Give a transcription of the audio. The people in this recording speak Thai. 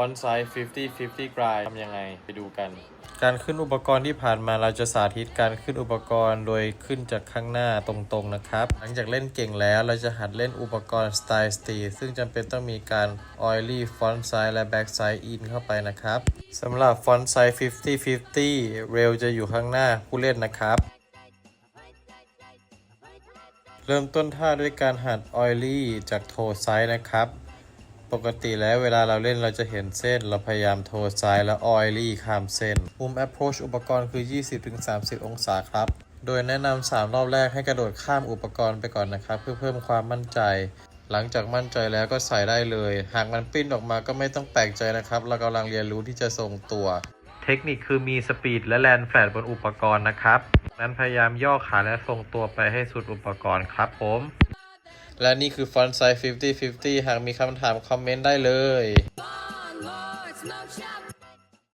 ฟอนต์ไซส์50 50กรายทำยังไงไปดูกัน การขึ้นอุปกรณ์ที่ผ่านมาเราจะสาธิตการขึ้นอุปกรณ์โดยขึ้นจากข้างหน้าตรงๆนะครับ หลังจากเล่นเก่งแล้วเราจะหัดเล่นอุปกรณ์สไตล์สตีซึ่งจำเป็นต้องมีการ oily front side และ back side in เข้าไปนะครับสำหรับ front side 50 50 เรลจะอยู่ข้างหน้าผู้เล่นนะครับเริ่มต้นท่าด้วยการหัด oily จากโทซ้ายนะครับ ปกติแล้วเวลาเราเล่นเราจะเห็นเส้น เราพยายามโทซ้ายแล้ว oily ข้ามเส้นมุม approach อุปกรณ์คือ 20-30 องศาครับ โดยแนะนำ3รอบแรกให้กระโดดข้ามอุปกรณ์ไปก่อนนะครับ เพื่อเพิ่มความมั่นใจ หลังจากมั่นใจแล้วก็ใส่ได้เลย หากมันปิ้นออกมาก็ไม่ต้องแปลกใจนะครับ เรากำลังเรียนรู้ที่จะทรงตัว เทคนิคคือมีสปีดและแลนแฟลตบนอุปกรณ์นะครับนั้นพยายามย่อขาและทรงตัวไปให้สุดอุปกรณ์ครับผม และนี่คือฟอนต์ไซส์50 50 หากมีคำถามคอมเมนต์ได้เลย